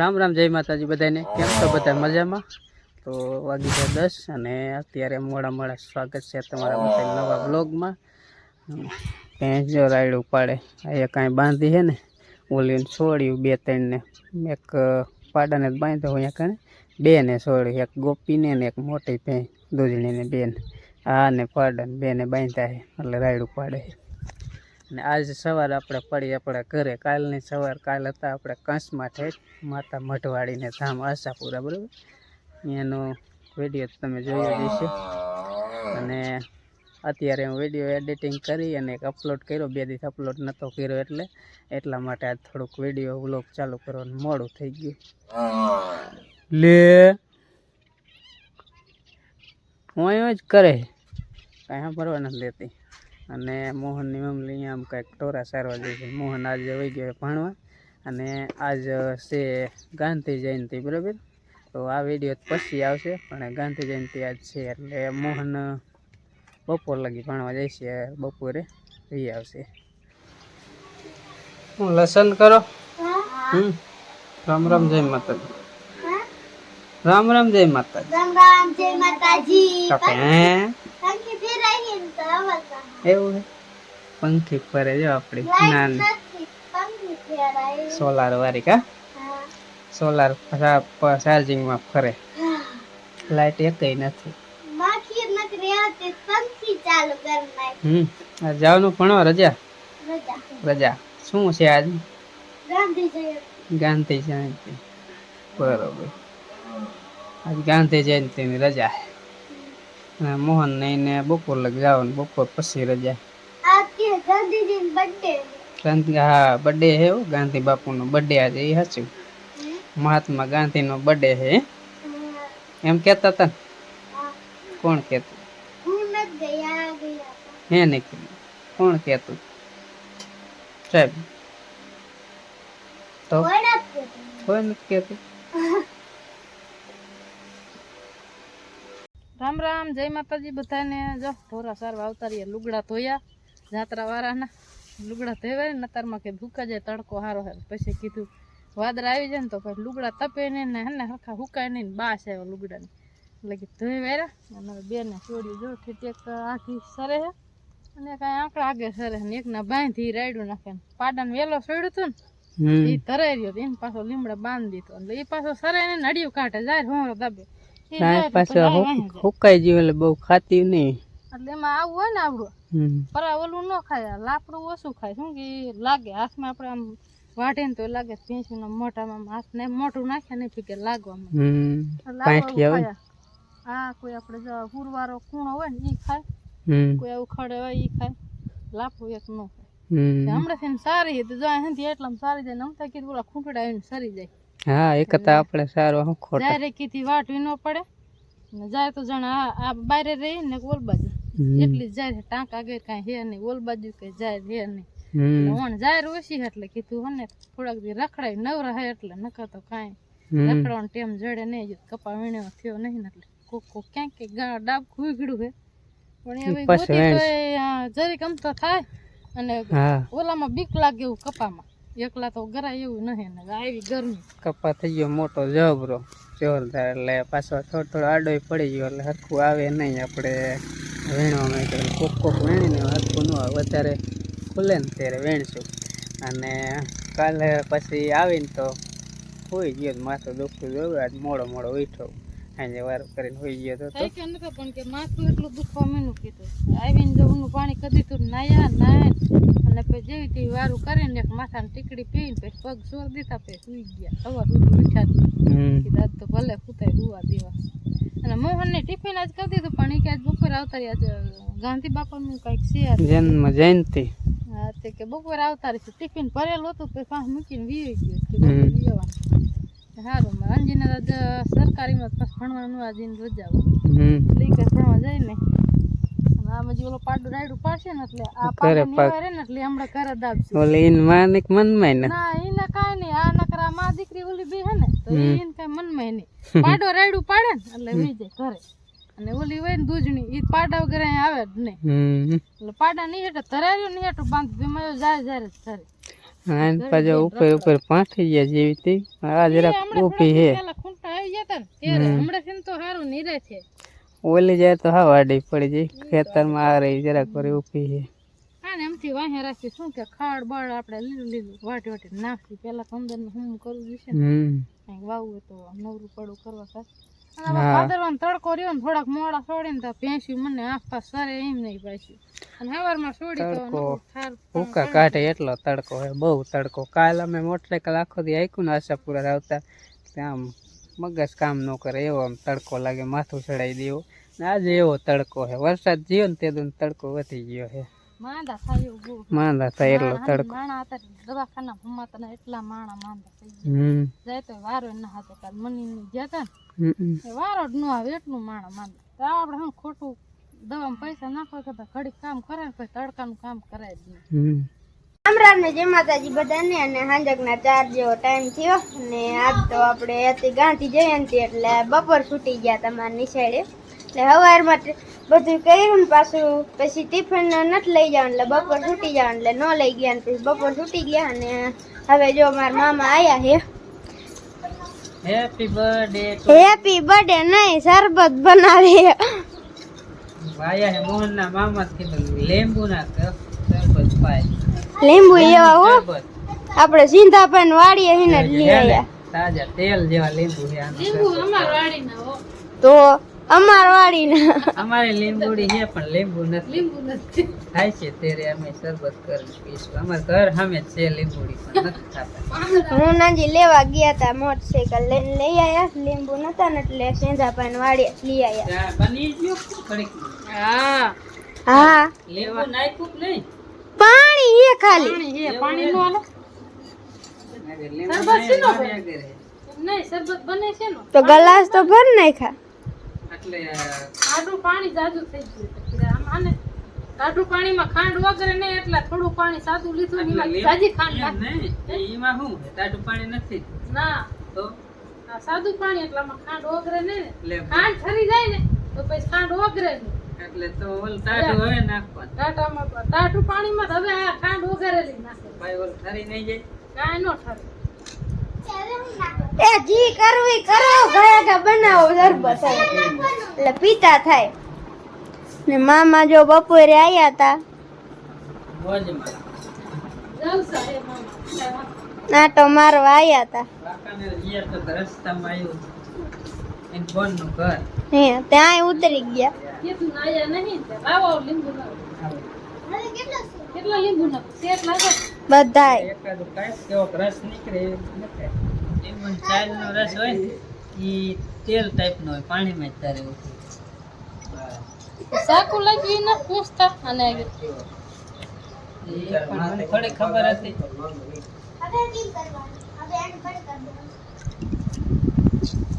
રામ રામ, જય માતાજી બધાને. કેમ છો બધા મજામાં? તો વાગી છે દસ અને અત્યારે મોડા મોડા સ્વાગત છે તમારા બધા નવા બ્લોગમાં. ત્યાં જો રાયડું પાડે. અહીંયા કાંઈ બાંધી છે ને, ઓલીને છોડ્યું બે ત્રણને. એક પાડાને જ બાંધ્યો અહીંયા કાંઈ બેને છોડ્યું, એક ગોપીને ને એક મોટી ભેં દૂધણીને બેન. હા ને પાડાને બેને બાંધ્યા છે, એટલે રાયડું પાડે છે. અને આજ સવાર આપણે પડી આપણા ઘરે. કાલની સવાર કાલ હતા, આપણે કંસમાં ઠેઠ માતા મઢવાડીને ધામ આશાપુરા, બરાબર? એનો વીડિયો તમે જોયો જ અને અત્યારે હું વીડિયો એડિટિંગ કરી અને એક અપલોડ કર્યો. બે દિવસ અપલોડ નહોતો કર્યો એટલે. એટલા માટે આજ થોડુંક વીડિયો વ્લોગ ચાલુ કરવાનું મોડું થઈ ગયું. લે. હું જ કરે કાંઈ સાંભળવા નથી દેતી. અને મોહનની મમ્મી અહીંયા આમ કંઈક ટોરા સારવા જાય છે. મોહન આજે વહી ગયો ભણવા અને આજ છે ગાંધી જયંતિ બરાબર? તો આ વીડિયો પછી આવશે પણ ગાંધી જયંતિ આજ છે એટલે મોહન બપોર લગી ભણવા જાય છે. બપોરે રહી આવશે. હું લસણ કરો? હમ. રામ રામ જય માતાજી. રામ રામ જય માતાજી. રામ રામ જય માતાજી તો કે હે પંખી ફેરાઈ ને તો અવાજ એવું છે? પંખી ફરે જો આપણી. નાની સોલાર વાળી કા? સોલાર ચાર્જિંગમાં ફરે. લાઇટ એકઈ નથી. હમ જવાનું ભણો રજા? રજા. રજા. શું છે આજ? ગાંધી જયંતિ ગાંધી જયંતિ બરોબર. આજ ગાંધી જયંતિની રજા. છે અને મોહન ને બપોર લગ જવાનું બપોર પછી રજા. ગાંધી હા બર્થડે હે હો, ગાંધી બાપુનો બર્થડે આજે એ સાચું. મહાત્મા ગાંધીનો બર્થડે છે એમ કહેતા હતા કોણ કહેતું? હું હે નહીં કોણ કહેતું? સાહેબ. તો? કોઈ નથી કહેતું? રામ રામ જય માતાજી બધાને. જો ઢોરા સારવા અવતારીએ લુગડા ધોયા જાત્રા વાળાના લુગડા ધોવાય ને તારમાં કે ભૂકા જાય તડકો હારો હે પછી કીધું વાદરા આવી જાય ને તો પછી લુગડા તપે નહીં ને હે હરખા હુકાય નહીં ને બાસ આવ્યો લુગડાની. એટલે કે ધોઈ વાર્યા અને બેને છોડી જો ઠીક આખી સરે હે અને કાંઈ આંકડા આગે સરે ને એકના બાંધી રાયડું નાખે ને. પાડાને વેલો છોડ્યું હતું ને એ ધરાઈ રહ્યો એને પાછો લીમડા બાંધી દીધો. એટલે એ પાછો સરે ને નડિયું કાઢે જાય હું દાબે. જાય પાછું. હુકાઈ ગયું એટલે બહુ ખાતી નહીં. એટલે એમાં આવું હોય ને આવડું પર ઓલું ન ખાય લાકડું ઓછું ખાય. શું કે લાગે? હાથમાં આપણે આમ વાઢે ને તો લાગે ભેંસું મોઢામાં આમ હાથને મોઢું નાખે ને ફીકે લાગવામાં પાઠી આવું? હા કોઈ આપણે જો હુરવારો કૂણો હોય ને ઈ ખાય. કોઈ આવું ખડે હોય ઈ ખાય. લાપડું એક ન ખાય. હમણાં ને સારી હતી જો અહીંથી એટલા સારી જાય ને અમથા કીધું ઓલા ખૂંટડા આવીને સરી જાય. હા એક હતા આપણે સારો હું ખોટા. જાય રે કીધી વાટવી ન પડે. ને જાય તો જાણે આ બારે રહી ને ઓલ બાજુ. એટલી જાય ટાંક આગળ કાંઈ હે નહીં ઓલ બાજુ કઈ જાય હે નહીં. ઓણ જાય ઓછી એટલે કીધું હને થોડાક દી રખડાય નવરા હે એટલે નકર તો કાંઈ. રખડવાનો ટેમ જડે નહીં કપા વીણ્યો થયો નહીં એટલે કોક કોક ક્યાંક ક્યાંક ગા ડાબ ખુઈગડું હે. પણ હવે ગોતી જરીક આમ તો થાય અને ઓલામાં બીક લાગે એવું કપામાં. એકલા તો ગરાય એવું નહીં, ને આવી ગરમી કપા થઈ ગયો મોટો જબરો. જોરદાર એટલે પાછો થોડો થોડો આડો પડી ગયો એટલે હરખું આવે નહીં આપણે વીણવામાં માટે કોક કોક વીણીને હરખું ન આવે. વધારે ખુલે ને ત્યારે વીણશું. અને કાલે પછી આવીને તો હોઈ ગયો માથું દુખતું જોયું, આજ મોડો મોડો ઉઠ્યો. આજે વાર કરીને હોઈ ગયો તો થઈ કે નતો પણ કે માથું એટલું દુખવા નું કીધું. આવીને જો પાણી કદી તું નાયા નાય અને પછી જેવી તે વારું કરીને એક માથાની ટીકડી પીને પછી પગ સોર દીધા પછી સુઈ ગયા. સવાર સુધી ઉઠ્યા કીધું આજ તો ભલે સુતાય હુવા દેવા. અને મોહનને ટિફિન આજ કરી દીધું પણ એ કે આજ બપોરે આવતા છે. ગાંધી બાપાનું કંઈક છે આજ. જન્મ જયંતિ. હા તે કે બપોરે આવતા રહેશે ટિફિન ભરેલું હતું પછી પાંચ મૂકીને વી ગયો. હમ. સારું અંજીને સરકારીમાં પાછું ભણવાનું આજને રજા એટલે ઈ ભણવા જાય ને. ઓલો પાડું રાયડું પાડશે ને એટલે આ ઘરે નિવારે ને એટલે હમણાં ઘરે દાબશે ઓલે ઇન માનિક મનમાં ને. ના એને કાંઈ નહીં. આ નકરા માં દીકરી ઓલી બે હે ને તો મનમાં નહીં. પાડો રાયડું પાડે ને એટલે વી જાય ઘરે. અને ઓલી હોય ને દૂધણી ઈ પાડા વગર અહીં આવે જ નહીં. એટલે પાડા નહીં હેઠે ધરાર્યું નહીં હેઠું બાંધી જાય જાય જ ધરે હા ને ઉપર ઉપર પાંઠી ગયા જેવી તે આ જરા ઊભી હે. છે છે. ઓલી જાય તો હા વાડી પડી જાય. ખેતરમાં આ રહી જરાક વળી ઊભી હે. હા ને એમથી વાહે રાખી શું કે ખાડ બળ આપણે લીલું લીલું વાટી વાટી નાખી. પેલા કંદર ને હું કરવું ને. હમ. વાવવું તો નવરું પડું કરવા થાય ભાદરવાનો તડકો રહ્યો ને થોડાક મોડા છોડીને તો ભેંસી મને આસપાસ સરે એમ નહીં પાછી અને હવારમાં છોડી તો. ભૂકા કાઢે એટલો તડકો હે બહુ તડકો. કાલ અમે મોટરસાઇકલ આખો દી હાંક્યું ને આશાપુરા આવતા. ત્યાં મગજ કામ ન કરે એવો આમ તડકો લાગે માથું ચડાવી દેવો. ને આજે એવો તડકો હે વરસાદ જીવો ને તે તડકો વધી ગયો હે. માંદા થાય એવું માંદા થાય એટલો તડકો. માણા હતા દવાખાના ભમાતા એટલા માણા માંદા થઈ ગયા. જાય તો વારો ના કાલ મની ગયા હતા. ને વારો જ ન આવે એટલું માણા માંદા તો આપણે હું ખોટું દવામાં પૈસા નાખો કે ઘડી કામ કરે ને પછી તડકાનું કામ કરાય જ નહીં. ને જય માતાજી બધાને અને હાંજકના ચાર જેવો ટાઈમ થયો ને આજ તો આપણે હતી ગાંધી જયંતિ એટલે બપોર છૂટી ગયા તમારા નિશાળે. એટલે સવારમાં બધું કર્યું ને પાછું પછી ટિફિન નથી લઈ જવાનું એટલે બપોર છૂટી જવાનું એટલે ન લઈ ગયા ને પછી બપોર છૂટી ગયા અને હવે જો મારા મામા આયા હે હેપી બર્થડે હેપી બર્થડે નહીં શરબત બનાવી વાયા હે મોહન ના મામા કીધું લીંબુ ના શરબત પાય લીંબુ એવા હો. આપણે આપણે પણ વાડીએ હિને લઈ આવ્યા તાજા તેલ જેવા લીંબુ છે લીંબુ અમાર વાડી ના હો. તો અમાર વાડીના અમારે લીંબુડી છે પણ લીંબુ નથી. લીંબુ નથી થાય છે ત્યારે અમે શરબત કરી પીશું. અમાર ઘર સામે છે લીંબુડી પણ નથી ખાતા. હું નાજી લેવા ગયા તા મોટરસાયકલ લઈને. લઈ આયા લીંબુ નતા ને એટલે સેંધા વાડીએ વાળી લઈ આયા. બની ગયો ઘડીકમાં. હા. હા. લીંબુ નાખ્યું નહીં? પાણી હે ખાલી. પાણી હે પાણી નો આલો શરબત શેનો બને? નહીં શરબત બને છે ને તો ગલાસ તો ભર નાખ્યા. એટલે આડું પાણી જાજુ થઈ ગયું એટલે આમ આને આડું પાણીમાં ખાંડ વગરે નહીં એટલે થોડું પાણી સાદું લીધું એમાં જાજી ખાંડ નહીં એમાં શું? ટાટું પાણી નથી. ના. તો? સાદું પાણી એટલે આમાં ખાંડ ઓગરે ને. ખાંડ ઠરી જાય ને તો પછી ખાંડ ઓગરે એટલે તો ઓલ ટાટું હવે નાખવાનું. ટાટામાં ટાટું પાણીમાં માં હવે આ ખાંડ ઓગરેલી નાખે. ભાઈ ઓલ ઠરી નહીં જાય? કાંઈ નો ઠરે. એ જી કરવી, કરો. ઘરે બનાવો શરબત એટલે પીતા થાય. ને મામા જો બપોરે આવ્યા હતા ના આટો મારવા આવ્યા હતા તો ત્યાં ઉતરી ગયા. નહીં. કીધું ને આયા નહીં તે લાવો લીંબુ લાવો કેટલા લીંબુ નાખો શેક લાગે બધાય એકાદું કાંઈક કેવો રસ નીકળે એ નખાય. લીંબુનો ચાલનો રસ હોય ને ઈ તેલ ટાઈપનો હોય પાણીમાં જ તારે ઉતરે. સાકુ લાગી ના પૂછતા અને ઈ પણ મને થોડી ખબર હતી.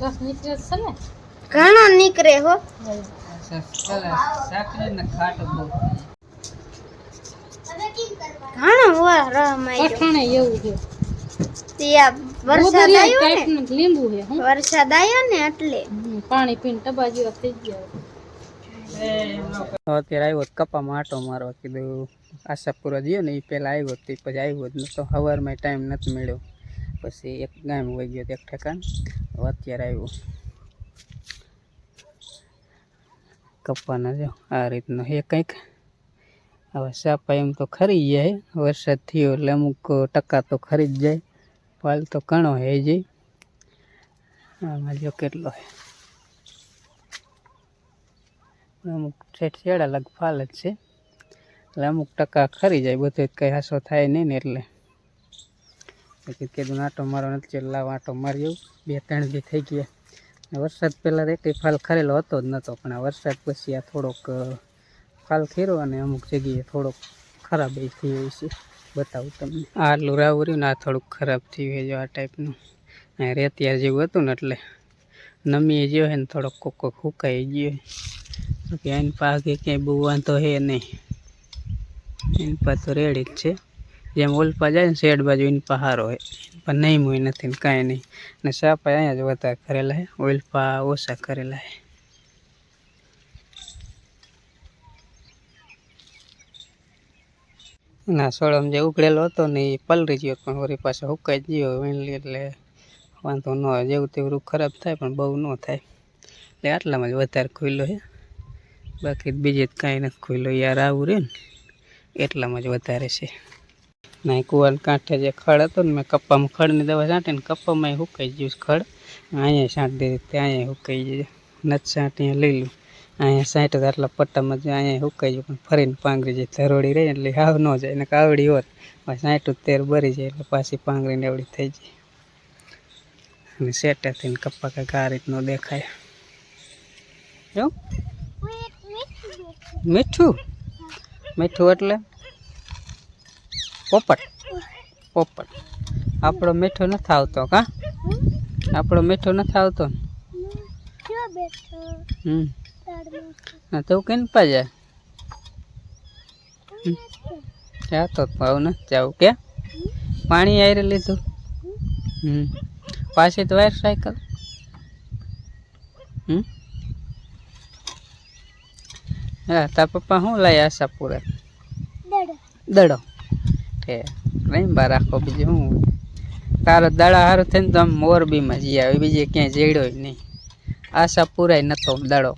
દસ નીકળે છે ને? ઘણો નીકળે હો. સાકરી ને ખાટું બહુ ઘણો વાર રમાય અઠાણે એવું છે ત્યાં વરસાદ આવ્યો ને? લીંબુ હે હું. વરસાદ આવ્યો ને એટલે? પાણી પીને ટબા જેવા થઈ ગયા અત્યારે આવ્યો તો કપામાં આટો મારવા કીધું આશાપુરા ગયો ને એ પહેલાં આવ્યો તે પછી આવ્યો જ નતો સવારમાં ટાઈમ નથી મળ્યો. પછી એક ગામ વહી ગયો તો એક ઠેકાણ. અત્યારે આવ્યો. કપાના જો આ રીતનો એ કંઈક. હવે સાપા એમ તો ખરી જાય વરસાદ થયો એટલે અમુક ટકા તો ખરી જ જાય. ફાલ તો ઘણો હે જી. આમાં જો કેટલો હે. અમુક છેડા લગ ફાલ જ છે. એટલે અમુક ટકા ખરી જાય, બધું કંઈ હાસો થાય નહીં ને એટલે. કીધું આટો મારો નથી ચેલ્લા આંટો મારી આવું. બે ત્રણ બી થઈ ગયા. વરસાદ પહેલાં રેટી ફાલ ખરેલો હતો જ નહોતો પણ આ વરસાદ પછી આ થોડોક ફાલ ખીરો અને અમુક જગ્યાએ થોડોક ખરાબ થઈ હોય છે. બતાવું તમને. આ આટલું રાવું રહ્યું ને આ થોડુંક ખરાબ થયું છે જો આ ટાઈપનું આ રેતિયાર જેવું હતું ને એટલે નમી ગયો છે ને થોડોક કોક કોક સુકાઈ ગયો છે. કે એની પાકે ક્યાંય બહુ વાંધો છે નહીં. એની પા તો રેડી જ છે. જેમ ઓલપા જાય ને શેડ બાજુ એની પહારો હોય પણ નહીં મોય નથી ને કાંઈ નહીં. ને સાપા અહીંયા જ વધારે કરેલા હે ઓલપા ઓછા કરેલા હે ના, સોળમ જે ઉકળેલો હતો ને એ પલરી ગયો પણ વળી પાછો હુકાઈ ગયો વીણલી એટલે વાંધો ન આવે. જેવું તેવું ખરાબ થાય પણ બહુ ન થાય. એટલે આટલામાં જ વધારે ખુલ્લો છે બાકી બીજે જ કાંઈ નથી ખુલ્લો. યાર આવું રહે ને, એટલામાં જ વધારે છે. ના કુવાન કાંઠે જે ખડ હતો ને, મેં કપ્પામાં ખડની દવા છાંટીને કપ્પામાં હુકાઈ ગયું ખડ. અહીંયા છાંટી દીધી, ત્યાં હુકાઈ ગયું. નથી છાંટી લઈ લઉં અહીંયા સાઠ આટલા પટ્ટામાં જ અહીંયા હુકાઈ ગયું પણ ફરીને પાંગરી જાય. ધરોડી રહી એટલે હાવ ન જાય ને કાવડી હોત. પછી સાઠ તેર ભરી જાય એટલે પાછી પાંગરીને એવડી થઈ જાય. અને સેટા થઈને કપ્પા કાંઈક આ રીતનો દેખાય. જો મીઠું? મીઠું એટલે? પોપટ. પોપટ. આપણો મીઠો નથી આવતો કા? આપણો મીઠો નથી આવતો ને? હમ. હા, તો કેન પાજા જાતો તો, ભાવ ને જાવ કે? પાણી આયરે લીધું. હમ. પાછી તો વાયર સાયકલ હમ. હા, તાર પપ્પા શું લાય આશા પૂરા દડો કે બા, રાખો બીજું શું તારો દડા સારું થઈને તો આમ મોરબીમાં જઈ આવે બીજે ક્યાંય જેડ્યો નહીં. આશા પૂરાય નતો દડો.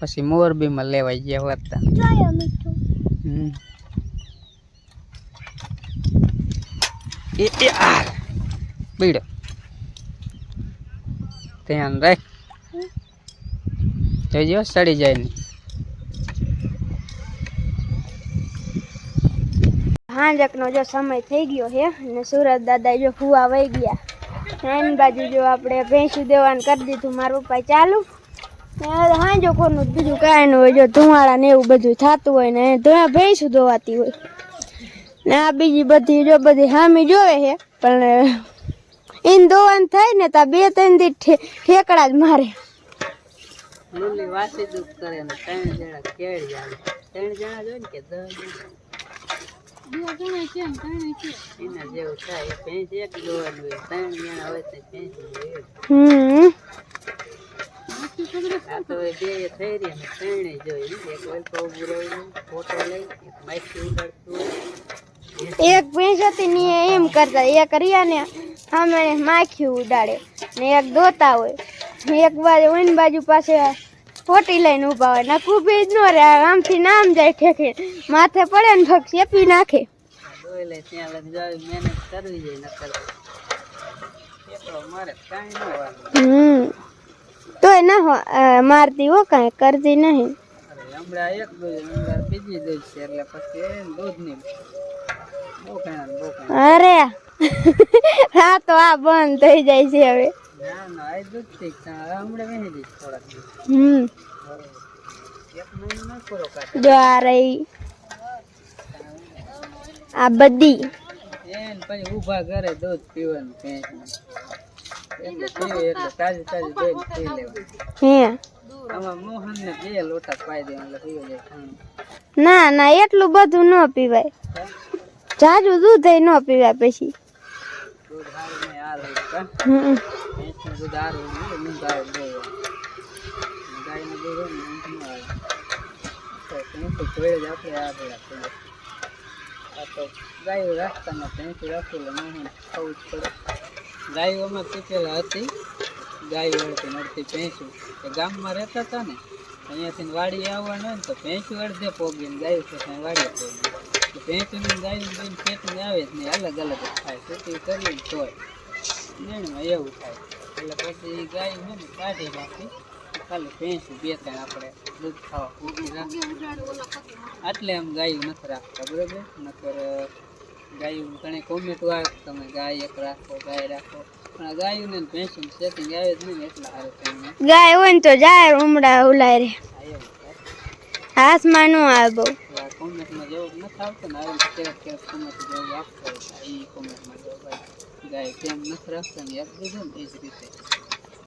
પછી મોરબીમાં લેવાઈ ગયા હમ. એ એ આ. બીડો. ધ્યાન રાખ. જોજો સડી જાય નહીં હાંજકનો જો સમય થઈ ગયો છે અને સુરત દાદા જો ફુવા વહી ગયા. એની બાજુ જો આપણે ભેંસું દેવાનું કરી દીધું મારું પપ્પા ચાલુ. ને હાંજો કોનું બીજું કાંઈ ન હોય. જો ધુમાડા ને એવું બધું થતું હોય ને ધોયા ભેંસું ધોવાતી હોય. ને આ બીજી બધી જો બધી હામી જોવે છે પણ એને ધોવાનું થાય ને તા બે ત્રણ દી ઠેકડા જ મારે. મુરલી વાસી દુઃખ કરે ને ત્રણ જણા કેળ જાય ત્રણ જણા જોઈ ને કે દસ જણા? છે ને ત્રણે છે. એના જેવું થાય. ભેંસ એક દોવાનું હોય. ત્રણ જણા હોય તો ભેંસ હમ. તો બે થઈ રહી અને ત્રણે જોઈ એક વલકો ઉભું રહ્યું ફોટો લઈ એક માઇકી ઉડાડતું. એક ભેંસ હતી ને એમ કરતા એક રહ્યા ને સામે માખી ઉડાડે ને એક દોતા હોય. ને એક બાજુ ઓઈન બાજુ પાસે ફોટી લઈને ઊભા હોય. ને કુબી જ ન રહે આમથી નામ જાય ઠેકે. માથે પડે ને ફક્ત ચેપી નાખે. હમ લે ત્યાં લઈને જાવી મહેનત કરવી જોઈએ નકર. મારે કાંઈ ન વાંધો. હમ તોય ના મારતી હો કાંઈ કરતી નહીં. અરે હમણાં એક દોઈ હમણાં બીજી દોઈ છે એટલે પછી દૂધ નહીં બહુ કાંઈ બહુ કાંઈ અરે હા તો આ બંધ થઈ જાય છે હવે. હમ. જો આ રહી. આ બધી. ઊભા ઘરે દૂધ પીવાનું ને, ના, એટલું બધું ન પીવાય. જાજુ દૂધ ન પીવાય પછી. દૂધ રાખતા નથી હાલ કા હમ. ભેંસનું દૂધ સારું નહીં ઊંઘ આવે બહુ ગાયનું દૂધ હોય ને ઊંઘ ન આવે તો ભેંસું જોડે જ આપણે આ ભેળા થઈ જાય આ તો ગાયો રાખતામાં ભેંસું રાખી એટલે મોહન ખાવું જ પડે. ગાયો અમારે પીપેલા હતી. ગાયો હતી અડધી ભેંસું. એ ગામમાં રહેતા હતા ને, અહીંયાથી વાડી આવવાનું હોય ને તો ભેંસું અડધે પોગી ને ગાયું છે ત્યાં વાડી પોગી. તો ભેંસું ગાયું બેન ખેતી આવે જ નહીં, અલગ અલગ જ થાય. ખેતી ને તોય નીણમાં એવું થાય. એટલે પછી ગાયું છે ને કાઢી નાખી. ખાલી ભેંસું બે ત્રણ આપણે દૂધ ખાવા પૂરી રાખી. આટલે આમ ગાયું નથી રાખતા, બરોબર? નકર ગાયું ઘણી કોમેન્ટો આવે તમે ગાય એક રાખો ગાય રાખો. પણ આ ગાયું ને ભેંસું સેટિંગ આવે જ નહીં એટલા હારે ગાય હોય ને તો જાય ઉમડા ઉલાય રે. આ હાથમાં ન આવે બહુ. આ કોમેન્ટમાં જવાબ નથી આવતો ને આવે ક્યારેક ક્યારેક કોમેન્ટ જવાબ આપતો હોય એ કોમેન્ટમાં જવાબ ગાય કેમ નથી રાખતા ને આપી દીધું ને એ જ રીતે.